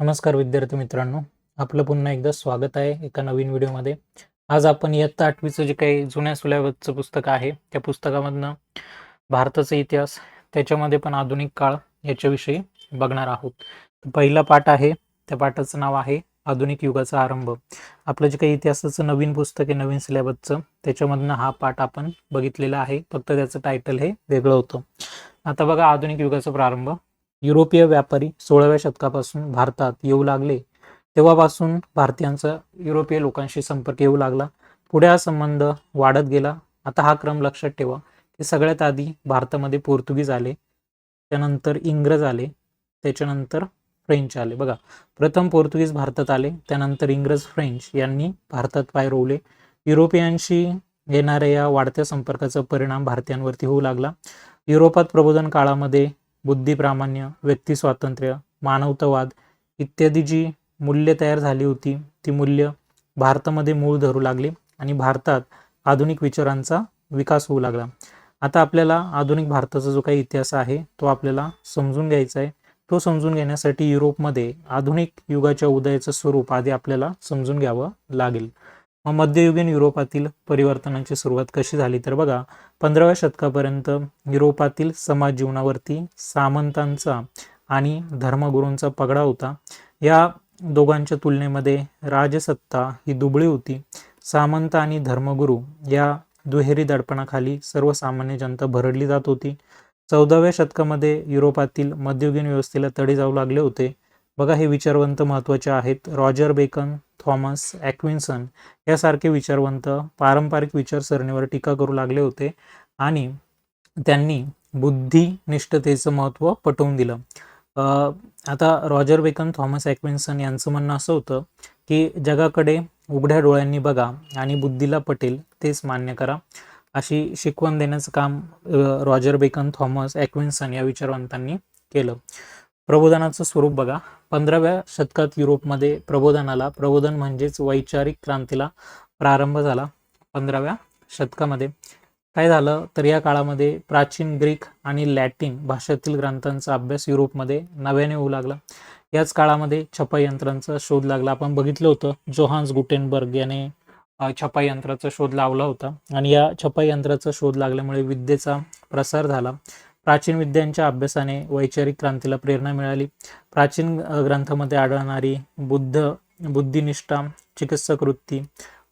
नमस्कार विद्यार्थी मित्रांनो. आपलं पुन्हा एकदा स्वागत आहे एका नवीन व्हिडिओमध्ये. आज आपण इयत्ता आठवीचं जे काही जुन्या सुल्यावरचं पुस्तक आहे त्या पुस्तकामधनं भारताचा इतिहास त्याच्यामध्ये पण आधुनिक काळ याच्याविषयी बघणार आहोत. पहिला पाठ आहे त्या पाठाचं नाव आहे आधुनिक युगाचा आरंभ. आपलं जे काही इतिहासाचं नवीन पुस्तक आहे नवीन सिलेबसचं त्याच्यामधनं हा पाठ आपण बघितलेला आहे. फक्त त्याचं टायटल हे वेगळं होतं. आता बघा आधुनिक युगाचा प्रारंभ. युरोपीय व्यापारी सोळाव्या शतकापासून भारतात येऊ लागले. तेव्हापासून भारतीयांचा युरोपीय लोकांशी संपर्क येऊ लागला. पुढे हा संबंध वाढत गेला. आता हा क्रम लक्षात ठेवा की सगळ्यात आधी भारतामध्ये पोर्तुगीज आले त्यानंतर इंग्रज आले त्याच्यानंतर फ्रेंच आले. बघा प्रथम पोर्तुगीज भारतात आले त्यानंतर इंग्रज फ्रेंच यांनी भारतात पाय रोवले. युरोपियांशी येणाऱ्या या वाढत्या संपर्काचा परिणाम भारतीयांवरती होऊ लागला. युरोपात प्रबोधन काळामध्ये बुद्धिप्रामाण्य व्यक्ती स्वातंत्र्य मानवतावाद इत्यादी जी मूल्य तयार झाली होती ती मूल्य भारतामध्ये मूळ धरू लागली आणि भारतात आधुनिक विचारांचा विकास होऊ लागला. आता आपल्याला आधुनिक भारताचा जो काही इतिहास आहे तो आपल्याला समजून घ्यायचा आहे. तो समजून घेण्यासाठी युरोपमध्ये आधुनिक युगाच्या उदयाचं स्वरूप आधी आपल्याला समजून घ्यावं लागेल. मग मध्ययुगीन युरोपातील परिवर्तनाची सुरुवात कशी झाली तर बघा पंधराव्या शतकापर्यंत युरोपातील समाज जीवनावरती सामंतांचा आणि धर्मगुरूंचा पगडा होता. या दोघांच्या तुलनेमध्ये राजसत्ता ही दुबळी होती. सामंत आणि धर्मगुरू या दुहेरी दडपणाखाली सर्वसामान्य जनता भरडली जात होती. चौदाव्या शतकामध्ये युरोपातील मध्ययुगीन व्यवस्थेला तडे जाऊ लागले होते. बघा हे विचारवंत महत्त्वाचे आहेत. रॉजर बेकन थॉमस ॲक्विन्सन यासारखे विचारवंत पारंपरिक विचारसरणीवर टीका करू लागले होते आणि त्यांनी बुद्धिनिष्ठतेचं महत्त्व पटवून दिलं. आता रॉजर बेकन थॉमस ॲक्विन्सन यांचं म्हणणं असं होतं की जगाकडे उघड्या डोळ्यांनी बघा आणि बुद्धीला पटेल तेच मान्य करा. अशी शिकवण देण्याचं काम रॉजर बेकन थॉमस ॲक्विन्सन या विचारवंतांनी केलं. प्रबोधनाचं स्वरूप बघा. पंधराव्या शतकात युरोपमध्ये प्रबोधनाला प्रबोधन म्हणजेच वैचारिक क्रांतीला प्रारंभ झाला. पंधराव्या शतकामध्ये. काय झालं? तर या काळामध्ये प्राचीन ग्रीक आणि लॅटिन भाषेतील ग्रंथांचा अभ्यास युरोपमध्ये नव्याने होऊ लागला. याच काळामध्ये छपाई यंत्रांचा शोध लागला. आपण बघितलं होतं जोहान्स गुटेनबर्ग याने छपाई यंत्राचा शोध लावला होता. आणि या छपाई यंत्राचा शोध लागल्यामुळे विद्येचा प्रसार झाला. प्राचीन विद्यांच्या अभ्यासाने वैचारिक क्रांतीला प्रेरणा मिळाली. प्राचीन ग्रंथामध्ये आढळणारी बुद्ध बुद्धिनिष्ठा चिकित्सक वृत्ती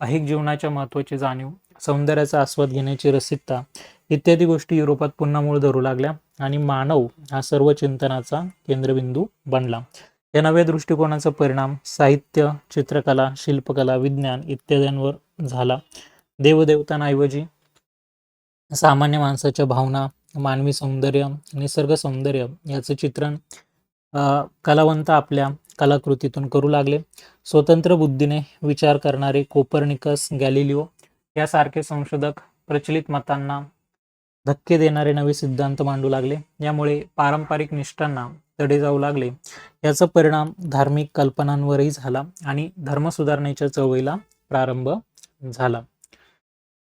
अहिक जीवनाच्या महत्त्वाची जाणीव सौंदर्याचा आस्वाद घेण्याची रसिकता इत्यादी गोष्टी युरोपात पुन्हा मूळ धरू लागल्या आणि मानव हा सर्व चिंतनाचा केंद्रबिंदू बनला. या नव्या दृष्टिकोनाचा परिणाम साहित्य चित्रकला शिल्पकला विज्ञान इत्यादींवर झाला. देवदेवतांऐवजी सामान्य माणसाच्या भावना मानवी सौंदर्य निसर्ग सौंदर्य याचं चित्रण कलावंत आपल्या कलाकृतीतून करू लागले. स्वतंत्र बुद्धीने विचार करणारे कोपर्निकस गॅलिलिओ यासारखे संशोधक प्रचलित मतांना धक्के देणारे नवे सिद्धांत मांडू लागले. यामुळे पारंपरिक निष्ठांना तडे जाऊ लागले. याचा परिणाम धार्मिक कल्पनांवरही झाला आणि धर्मसुधारणेच्या चळवळीला प्रारंभ झाला.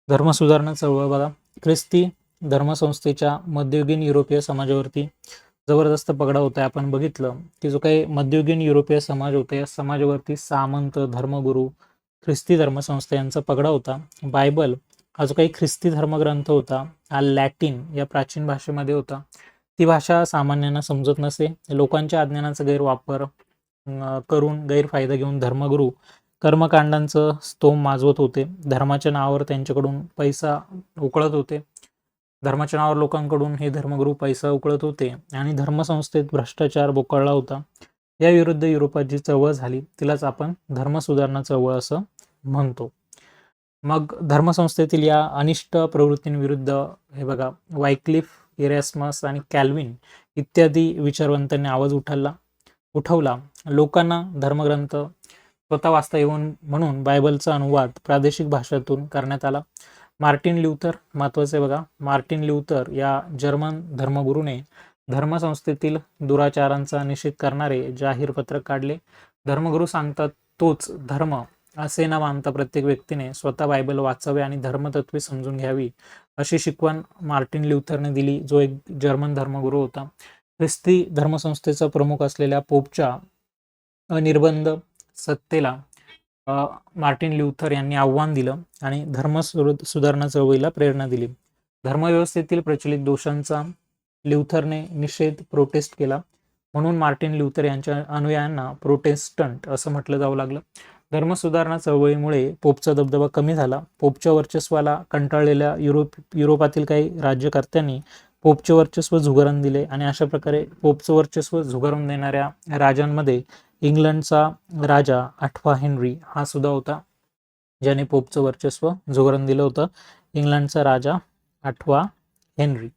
धर्मसुधारणा चळवळ बघा. ख्रिस्ती धर्मसंस्थेच्या मध्ययुगीन युरोपीय समाजावरती जबरदस्त पगडा होता आपण बघितलं की जो काही मध्ययुगीन युरोपीय समाज होता या समाजावरती सामंत धर्मगुरू ख्रिस्ती धर्मसंस्था यांचा पगडा होता. बायबल हा जो काही ख्रिस्ती धर्मग्रंथ होता हा लॅटिन या प्राचीन भाषेमध्ये होता. ती भाषा सामान्यांना समजत नसे. लोकांच्या अज्ञानाचा गैरवापर करून गैरफायदा घेऊन धर्मगुरू कर्मकांडांचं स्तोम माजवत होते. धर्माच्या नावावर त्यांच्याकडून पैसा उकळत होते. धर्माच्या नावावर लोकांकडून हे धर्मगुरू पैसा उकळत होते आणि धर्मसंस्थेत भ्रष्टाचार बोकळला होता. याविरुद्ध युरोपात जी चळवळ झाली तिलाच आपण धर्मसुधारणा चळवळ असं म्हणतो. मग धर्मसंस्थेतील या अनिष्ट प्रवृत्तींविरुद्ध हे बघा वायक्लिफ इरॅस्मस आणि कॅल्विन इत्यादी विचारवंतांनी आवाज उठवला उठवला. लोकांना धर्मग्रंथ स्वतः वाचता येऊन म्हणून बायबलचा अनुवाद प्रादेशिक भाषेतून करण्यात आला. मार्टिन ल्युथर महत्त्वाचे बघा. मार्टिन ल्युथर या जर्मन धर्मगुरूने धर्मसंस्थेतील दुराचारांचा निषेध करणारे जाहीर पत्रक काढले. धर्मगुरू सांगतात तोच धर्म असे न मानता प्रत्येक व्यक्तीने स्वतः बायबल वाचावे आणि धर्मतत्वे समजून घ्यावी अशी शिकवण मार्टिन ल्युथरने दिली जो एक जर्मन धर्मगुरू होता. ख्रिस्ती धर्मसंस्थेचा प्रमुख असलेल्या पोपच्या अनिर्बंध सत्तेला मार्टिन ल्युथर यांनी आव्हान दिलं आणि धर्म सुधारणा चळवळीला प्रेरणा दिली. धर्मव्यवस्थेतील प्रचलित दोषांचा ल्युथरने निषेध प्रोटेस्ट केला. म्हणून मार्टिन ल्युथर यांच्या अनुयायांना प्रोटेस्टंट असं म्हटलं जाऊ लागलं. धर्मसुधारणा चळवळीमुळे पोपचा दबदबा कमी झाला. पोपच्या वर्चस्वाला कंटाळलेल्या युरोप युरोपातील काही राज्यकर्त्यांनी पोपचे वर्चस्व झुगारून दिले आणि अशा प्रकारे पोपचं वर्चस्व झुगारून देणाऱ्या राजांमध्ये इंग्लंडचा राजा आठवा हेनरी हा सुद्धा होता ज्याने पोपचं वर्चस्व जोगरण दिलं होतं. इंग्लंडचा राजा आठवा हेनरी.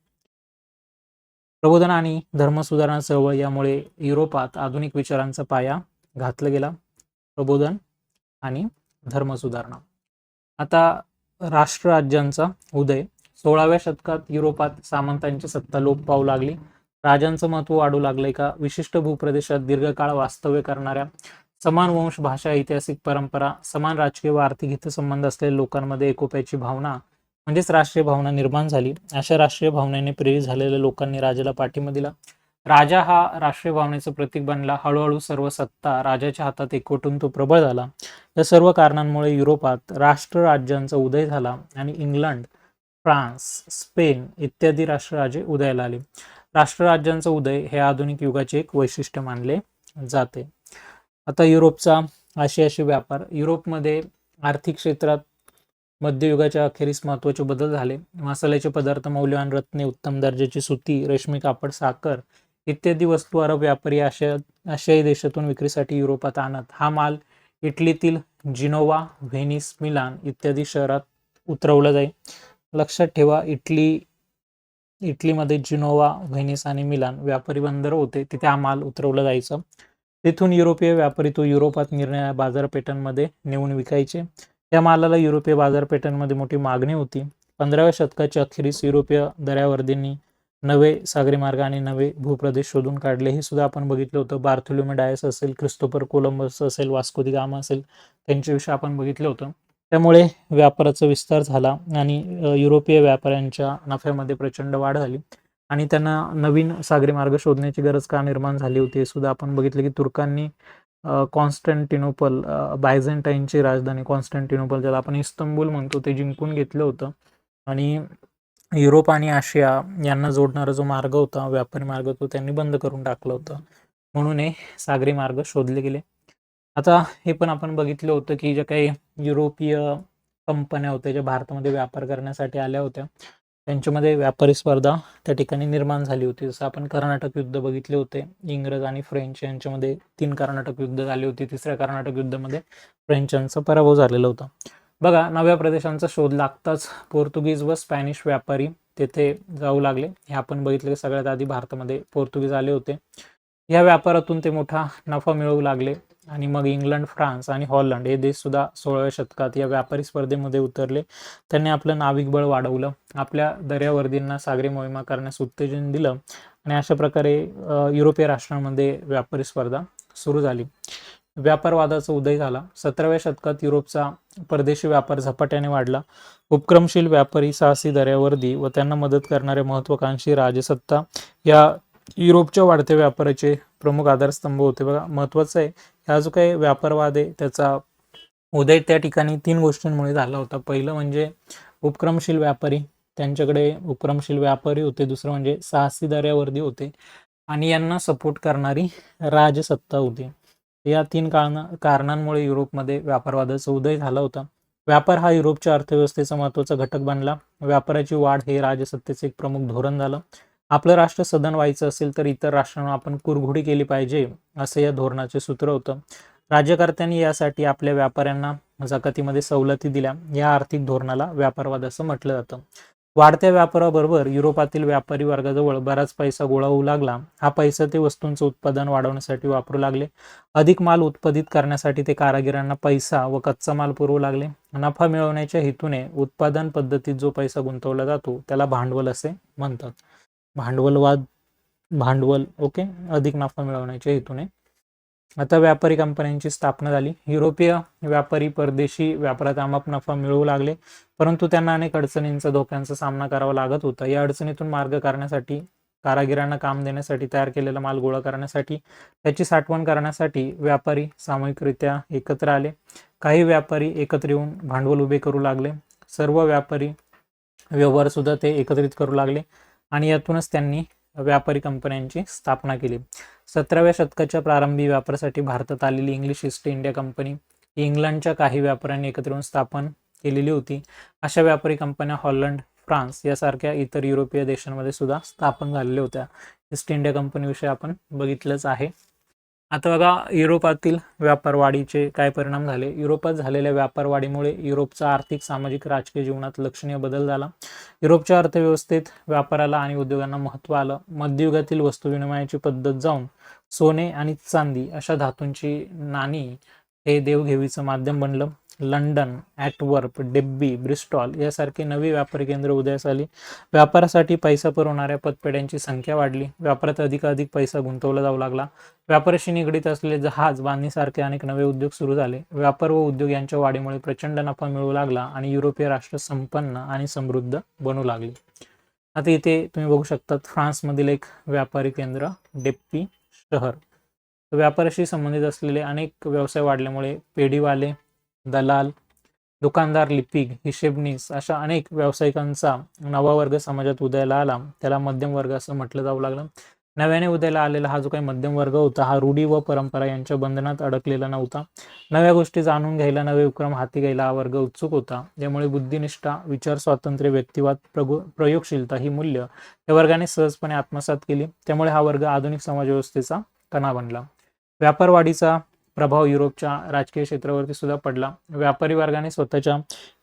प्रबोधन आणि धर्मसुधारणा चळवळ यामुळे युरोपात आधुनिक विचारांचा पाया घातला गेला. प्रबोधन आणि धर्मसुधारणा आता राष्ट्रराज्यांचा उदय सोळाव्या शतकात युरोपात सामंतांची सत्ता लोप पाहू लागली. राजांचं महत्त्व वाढू लागलंय का? विशिष्ट भूप्रदेशात दीर्घकाळ वास्तव्य करणाऱ्या समान वंश भाषा ऐतिहासिक परंपरा समान राजकीय व आर्थिक हितसंबंध असलेल्या लोकांमध्ये एकोप्याची भावना म्हणजेच राष्ट्रीय भावना निर्माण झाली. अशा राष्ट्रीय भावनेने प्रेरित झालेल्या लोकांनी राजाला पाठिंबा दिला. राजा हा राष्ट्रीय भावनेचं प्रतीक बनला. हळूहळू सर्व सत्ता राजाच्या हातात एकवटून तो प्रबळ झाला. या सर्व कारणांमुळे युरोपात राष्ट्र राज्यांचा उदय झाला आणि इंग्लंड फ्रान्स स्पेन इत्यादी राष्ट्रराजे उदयाला आले. राष्ट्रराज्यांचा उदय हे आधुनिक युगाचे एक वैशिष्ट्य मानले जाते. आता युरोपचा आशियाशी व्यापार युरोपमध्ये आर्थिक क्षेत्रात मध्ययुगाच्या अखेरीस महत्त्वाचे बदल झाले. मसाल्याचे पदार्थ मौल्यवान रत्ने उत्तम दर्जाची सुती रेशमी कापड साखर इत्यादी वस्तू अरब व्यापारी आशिया आशियाई देशातून विक्रीसाठी युरोपात आणत. हा माल इटलीतील जिनोवा व्हेनिस मिलान इत्यादी शहरात उतरवला जाई. लक्षात ठेवा इटली इटलीमध्ये जिनोवा व्हेनिस आणि मिलान व्यापारी बंदर होते. तिथे हा माल उतरवला जायचा. तिथून युरोपीय व्यापारी तो युरोपात निर्णय बाजारपेठांमध्ये नेऊन विकायचे. या मालाला युरोपीय बाजारपेठांमध्ये मोठी मागणी होती. पंधराव्या शतकाच्या अखेरीस युरोपीय दर्यावर्दींनी नवे सागरी मार्ग आणि नवे भूप्रदेश शोधून काढले. हे सुद्धा आपण बघितलं होतं. बार्थोलोमे डायस असेल क्रिस्तोफर कोलंबस असेल वास्को दी गामा असेल त्यांच्याविषयी आपण बघितलं होतं. त्यामुळे व्यापाराचा विस्तार झाला आणि युरोपीय व्यापाऱ्यांच्या नफ्यामध्ये प्रचंड वाढ झाली. आणि त्यांना नवीन सागरी मार्ग शोधण्याची गरज का निर्माण झाली होती हे सुद्धा आपण बघितलं की तुर्कांनी अ, कॉन्स्टंटिनोपल बायझेंटाईनची राजधानी कॉन्स्टंटिनोपल ज्याला आपण इस्तंबूल म्हणतो ते जिंकून घेतलं होतं. आणि युरोप आणि आशिया यांना जोडणारा जो मार्ग होता व्यापारी मार्ग तो त्यांनी बंद करून टाकला होता. म्हणून हे सागरी मार्ग शोधले गेले. आता हे पण आपण बघितलं होतं की ज्या काही युरोपीय कंपन्या होत्या ज्या भारतामध्ये व्यापार करण्यासाठी आल्या होत्या त्यांच्यामध्ये व्यापारी स्पर्धा त्या ठिकाणी निर्माण झाली होती. जसं आपण कर्नाटक युद्ध बघितले होते इंग्रज आणि फ्रेंच यांच्यामध्ये तीन कर्नाटक युद्ध झाली होती तिसऱ्या कर्नाटक युद्धामध्ये फ्रेंचांचा पराभव झालेला होता. बघा नव्या प्रदेशांचा शोध लागताच पोर्तुगीज व स्पॅनिश व्यापारी तेथे जाऊ लागले. हे आपण बघितलं की सगळ्यात आधी भारतामध्ये पोर्तुगीज आले होते. या व्यापारातून ते मोठा नफा मिळवू लागले. आणि मग इंग्लंड फ्रान्स आणि हॉलंड हे देश सुद्धा सोळाव्या शतकात या व्यापारी स्पर्धेमध्ये उतरले. त्यांनी आपलं नाविक बळ वाढवलं. आपल्या दर्यावर्दींना सागरी मोहिमा करण्यास उत्तेजन दिलं आणि अशा प्रकारे युरोपीय राष्ट्रांमध्ये व्यापारी स्पर्धा सुरू झाली. व्यापारवादाचा उदय झाला. सतराव्या शतकात युरोपचा परदेशी व्यापार झपाट्याने वाढला. उपक्रमशील व्यापारी साहसी दर्यावर्दी व त्यांना मदत करणाऱ्या महत्वाकांक्षी राजसत्ता या युरोपच्या वाढत्या व्यापाराचे प्रमुख आधारस्तंभ होते. बघा महत्वाचं आहे हा जो काही व्यापारवाद आहे त्याचा उदय त्या ठिकाणी तीन गोष्टींमुळे झाला होता. पहिलं म्हणजे उपक्रमशील व्यापारी. त्यांच्याकडे उपक्रमशील व्यापारी होते. दुसरं म्हणजे साहसी दर्यावर्दी होते. आणि यांना सपोर्ट करणारी राजसत्ता होती. या तीन कारण कारणांमुळे युरोपमध्ये व्यापारवादाचा उदय झाला होता. व्यापार हा युरोपच्या अर्थव्यवस्थेचा महत्त्वाचा घटक बनला. व्यापाराची वाढ हे राजसत्तेचे एक प्रमुख धोरण झालं. आपलं राष्ट्र सदन व्हायचं असेल तर इतर राष्ट्रांना आपण कुरघोडी केली पाहिजे असं या धोरणाचे सूत्र होतं. राज्यकर्त्यांनी यासाठी आपल्या व्यापाऱ्यांना जकातीमध्ये सवलती दिल्या. या आर्थिक धोरणाला व्यापारवाद असं म्हटलं जातं. वाढत्या व्यापाराबरोबर युरोपातील व्यापारी वर्गाजवळ बराच पैसा गोळा होऊ लागला. हा पैसा ते वस्तूंचं उत्पादन वाढवण्यासाठी वापरू लागले. अधिक माल उत्पादित करण्यासाठी ते कारागिरांना पैसा व कच्चा माल पुरवू लागले. नफा मिळवण्याच्या हेतूने उत्पादन पद्धतीत जो पैसा गुंतवला जातो त्याला भांडवल असे म्हणतात. भांडवलवाद भांडवल ओके? अधिक नफा मिळवण्याच्या हेतूने. आता व्यापारी कंपन्यांची स्थापना झाली. युरोपीय व्यापारी परदेशी व्यापारात आमाप नफा मिळवू लागले परंतु त्यांना अनेक अडचणींचा धोक्यांचा सामना करावा लागत होता. या अडचणीतून मार्ग करण्यासाठी कारागिरांना काम देण्यासाठी तयार केलेला माल गोळा करण्यासाठी त्याची साठवण करण्यासाठी व्यापारी सामूहिकरित्या एकत्र आले. काही व्यापारी एकत्र येऊन भांडवल उभे करू लागले. सर्व व्यापारी व्यवहार सुद्धा ते एकत्रित करू लागले. आणि यातूनच त्यांनी व्यापारी कंपन्यांची स्थापना केली. सतराव्या शतकाच्या प्रारंभी व्यापारासाठी भारतात आलेली इंग्लिश ईस्ट इंडिया कंपनी इंग्लंडच्या काही व्यापाऱ्यांनी एकत्र येऊन स्थापन केलेली होती. अशा व्यापारी कंपन्या हॉलंड फ्रान्स यासारख्या इतर युरोपीय देशांमध्ये सुद्धा स्थापन झालेल्या होत्या. ईस्ट इंडिया कंपनीविषयी आपण बघितलंच आहे. आता बघा युरोपातील व्यापारवाढीचे काय परिणाम झाले? युरोपात झालेल्या व्यापारवाढीमुळे युरोपचा आर्थिक सामाजिक राजकीय जीवनात लक्षणीय बदल झाला. युरोपच्या अर्थव्यवस्थेत व्यापाराला आणि उद्योगांना महत्त्व आलं. मध्ययुगातील वस्तू विनिमयाची पद्धत जाऊन सोने आणि चांदी अशा धातूंची नाणी हे देवघेवीचं माध्यम बनलं. लंडन ॲटवर्प डेब्बी ब्रिस्टॉल यासारखी नवी व्यापारी केंद्र उदयास आली. व्यापारासाठी पैसा पुरवणाऱ्या पतपेढ्यांची संख्या वाढली. व्यापारात अधिकाधिक पैसा गुंतवला जाऊ लागला. व्यापाराशी निगडीत असलेले जहाज बांधणीसारखे अनेक नवे उद्योग सुरू झाले. व्यापार व उद्योग यांच्या वाढीमुळे प्रचंड नफा मिळू लागला आणि युरोपीय राष्ट्र संपन्न आणि समृद्ध बनू लागली. आता इथे तुम्ही बघू शकता फ्रान्समधील एक व्यापारी केंद्र डेप्पी शहर. व्यापाराशी संबंधित असलेले अनेक व्यवसाय वाढल्यामुळे पेढीवाले दलाल दुकानदार लिपिक हिशेबनीस अशा अनेक व्यावसायिकांचा नवा वर्ग समाजात उदयाला आला. त्याला मध्यम वर्ग असं म्हटलं जाऊ लागलं. नव्याने उदयाला आलेला हा जो काही मध्यम वर्ग होता हा रूढी व परंपरा यांच्या बंधनात अडकलेला नव्हता. नव्या गोष्टी जाणून घ्यायला नवे उपक्रम हाती घ्यायला हा वर्ग उत्सुक होता. त्यामुळे बुद्धिनिष्ठा विचार स्वातंत्र्य व्यक्तिवाद प्रयोगशीलता ही मूल्य या वर्गाने सहजपणे आत्मसात केली. त्यामुळे हा वर्ग आधुनिक समाजव्यवस्थेचा कणा बनला. व्यापारवाढीचा प्रभाव युरोपच्या राजकीय क्षेत्रावरती सुद्धा पडला. व्यापारी वर्गाने स्वतःच्या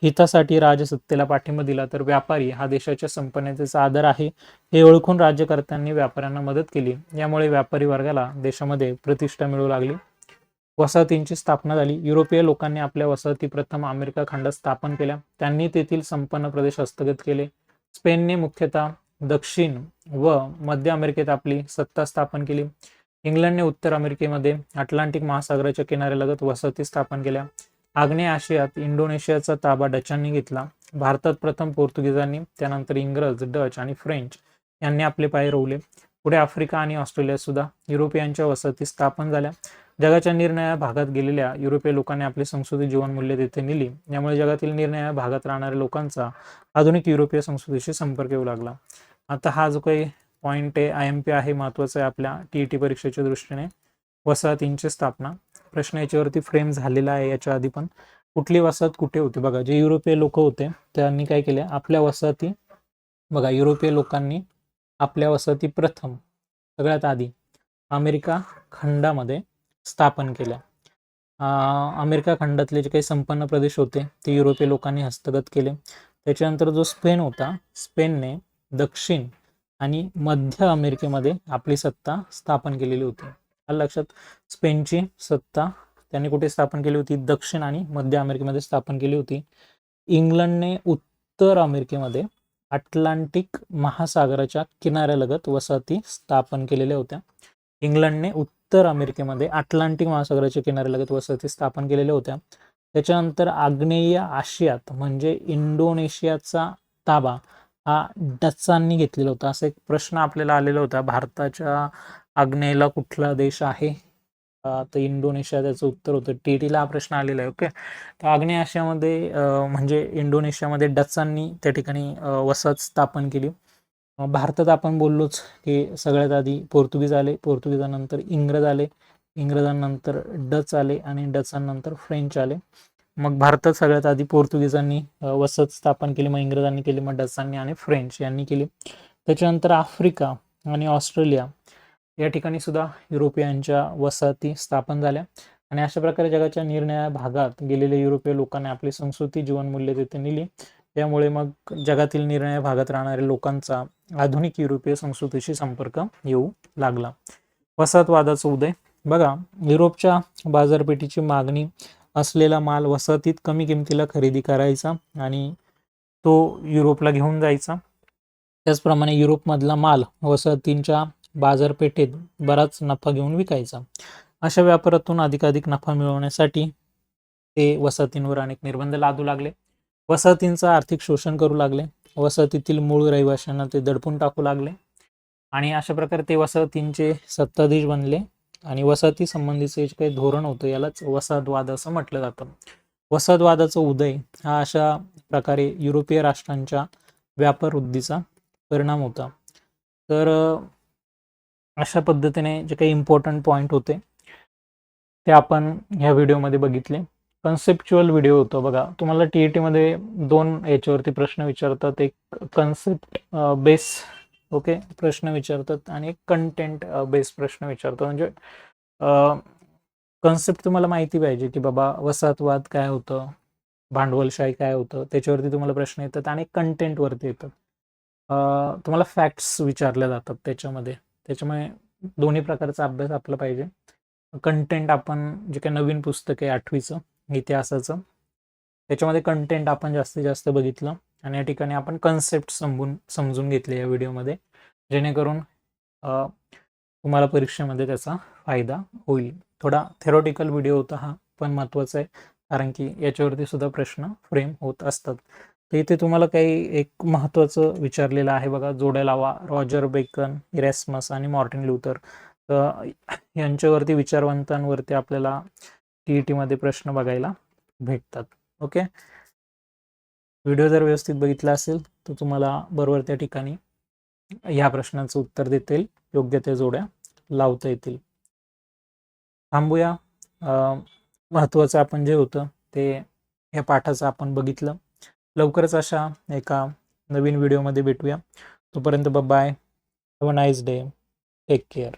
हितासाठी राजसत्तेला पाठिंबा दिला तर व्यापारी हा देशाच्या संपन्नतेचा आधार आहे हे ओळखून राज्यकर्त्यांनी व्यापाऱ्यांना मदत केली. यामुळे व्यापारी वर्गाला देशामध्ये प्रतिष्ठा मिळू लागली. वसाहतींची स्थापना झाली. युरोपीय लोकांनी आपल्या वसाहती प्रथम अमेरिका खंडात स्थापन केल्या. त्यांनी तेथील संपन्न प्रदेश हस्तगत केले. स्पेनने मुख्यतः दक्षिण व मध्य अमेरिकेत आपली सत्ता स्थापन केली. इंग्लंडने उत्तर अमेरिकेमध्ये अटलांटिक महासागराच्या किनाऱ्यालगत वसती स्थापन केल्या. आग्नेय आशियात इंडोनेशियाचा ताबा डचांनी घेतला. भारतात प्रथम पोर्तुगीजांनी त्यानंतर इंग्रज डच आणि फ्रेंच यांनी आपले पाय रोवले. पुढे आफ्रिका आणि ऑस्ट्रेलिया सुद्धा युरोपियांच्या वसती स्थापन झाल्या. जगाच्या निर्णया भागात गेलेल्या युरोपीय लोकांनी आपली संस्कृती जीवनमूल्य तिथे नेली. यामुळे जगातील निर्णया भागात राहणाऱ्या लोकांचा आधुनिक युरोपीय संस्कृतीशी संपर्क येऊ लागला. आता हा जो काही पॉईंट आहे आय एम पी आहे महत्त्वाचं आहे आपल्या टी ई टी परीक्षेच्या दृष्टीने. वसाहतींची स्थापना. प्रश्न याच्यावरती फ्रेम झालेला आहे याच्या आधी पण. कुठली वसाहत कुठे होती? बघा जे युरोपीय लोक होते त्यांनी काय केले? आपल्या वसाहती बघा युरोपीय लोकांनी आपल्या वसाहती प्रथम सगळ्यात आधी अमेरिका खंडामध्ये स्थापन केल्या. अमेरिका खंडातले जे काही संपन्न प्रदेश होते ते युरोपीय लोकांनी हस्तगत केले. त्याच्यानंतर जो स्पेन होता स्पेनने दक्षिण आणि मध्य अमेरिकेमध्ये आपली सत्ता स्थापन केलेली होती. लक्षात स्पेनची सत्ता त्यांनी कुठे स्थापन केली होती? दक्षिण आणि मध्य अमेरिकेमध्ये स्थापन केली होती. इंग्लंडने उत्तर अमेरिकेमध्ये अटलांटिक महासागराच्या किनाऱ्यालगत वसाहती स्थापन केलेल्या होत्या. इंग्लंडने उत्तर अमेरिकेमध्ये अटलांटिक महासागराच्या किनाऱ्यालगत वसाहती स्थापन केलेल्या होत्या. त्याच्यानंतर आग्नेय आशियात म्हणजे इंडोनेशियाचा ताबा हा डचांनी घेतलेला होता. असा एक प्रश्न आपल्याला आलेला होता. भारताच्या आग्नेयला कुठला देश आहे? तर इंडोनेशिया त्याचं उत्तर होतं. टी टीला हा प्रश्न आलेला आहे. ओके? तर आग्नेय आशियामध्ये म्हणजे इंडोनेशियामध्ये डचांनी त्या ठिकाणी अं, वसाहत स्थापन केली. भारतात आपण बोललोच की सगळ्यात आधी पोर्तुगीज आले. पोर्तुगीजानंतर इंग्रज आले. इंग्रजांनंतर डच आले आणि डचांनंतर फ्रेंच आले. मग भारतात सगळ्यात आधी पोर्तुगीजांनी वसत स्थापन केली मग इंग्रजांनी केली मग डचांनी आणि फ्रेंच यांनी केली. त्याच्यानंतर आफ्रिका आणि ऑस्ट्रेलिया या ठिकाणी सुद्धा युरोपियांच्या वसाहती स्थापन झाल्या. आणि अशा प्रकारे जगाच्या निरनिळ्या भागात गेलेल्या युरोपीय लोकांनी आपली संस्कृती जीवनमूल्य तिथे नेली. त्यामुळे मग जगातील निर्णय भागात राहणाऱ्या लोकांचा आधुनिक युरोपीय संस्कृतीशी संपर्क येऊ लागला. वसाहतवादाचा उदय. बघा युरोपच्या बाजारपेठेची मागणी असलेला माल वसाहतीत कमी किमतीला खरेदी करायचा आणि तो युरोपला घेऊन जायचा. त्याचप्रमाणे युरोपमधला माल वसाहतींच्या बाजारपेठेत बराच नफा घेऊन विकायचा. अशा व्यापारातून अधिकाधिक नफा मिळवण्यासाठी ते वसाहतींवर अनेक निर्बंध लादू लागले. वसाहतींचं आर्थिक शोषण करू लागले. वसाहतीतील मूळ रहिवाशांना ते दडपून टाकू लागले. आणि अशा प्रकारे ते वसाहतींचे सत्ताधीश बनले. आणि वसाहती संबंधीचं जे काही धोरण होतं यालाच वसाहतवाद असं म्हटलं जातं. वसाहतवादाचा उदय हा अशा प्रकारे युरोपीय राष्ट्रांच्या व्यापार वृद्धीचा परिणाम होता. तर अशा पद्धतीने जे काही इम्पॉर्टंट पॉईंट होते ते आपण ह्या व्हिडिओमध्ये बघितले. कन्सेप्च्युअल व्हिडिओ होतो बघा. तुम्हाला टी ई टीमध्ये दोन याच्यावरती प्रश्न विचारतात. एक कन्सेप्ट बेस ओके प्रश्न विचारतात आणि कंटेंट बेस प्रश्न विचारतात म्हणजे कन्सेप्ट तुम्हाला माहिती पाहिजे की बाबा वसाहतवाद काय होतं भांडवलशाही काय होतं त्याच्यावरती तुम्हाला प्रश्न येतात आणि कंटेंटवरती येतात. तुम्हाला फॅक्ट्स विचारल्या जातात त्याच्यामध्ये. त्याच्यामुळे दोन्ही प्रकारचा अभ्यास आपला पाहिजे. कंटेंट आपण जे काही नवीन पुस्तक आहे आठवीचं इतिहासाचं त्याच्यामध्ये कंटेंट आपण जास्तीत जास्त बघितलं. आणि या ठिकाणी आपण कन्सेप्ट समजून समजून घेतले या व्हिडिओमध्ये जेणेकरून तुम्हाला परीक्षेमध्ये त्याचा फायदा होईल. थोडा थेरॉटिकल व्हिडिओ होता हा पण महत्त्वाचा आहे. कारण की याच्यावरती सुद्धा प्रश्न फ्रेम होत असतात. तर इथे तुम्हाला काही एक महत्त्वाचं विचारलेलं आहे बघा. जोड्या लावा. रॉजर बेकन इरेस्मस आणि मॉर्टिन ल्युथर तर यांच्यावरती विचारवंतांवरती आपल्याला टी ई टीमध्ये प्रश्न बघायला भेटतात. ओके? व्हिडिओ जर व्यवस्थित बघितला असेल तर तुम्हाला बरोबर त्या ठिकाणी ह्या प्रश्नाचं उत्तर देता येईल योग्य त्या जोड्या लावता येतील. थांबूया. अं, महत्त्वाचं आपण जे होतं ते या पाठाचं आपण बघितलं. लवकरच अशा एका नवीन व्हिडिओमध्ये भेटूया. तोपर्यंत bye have a nice day take care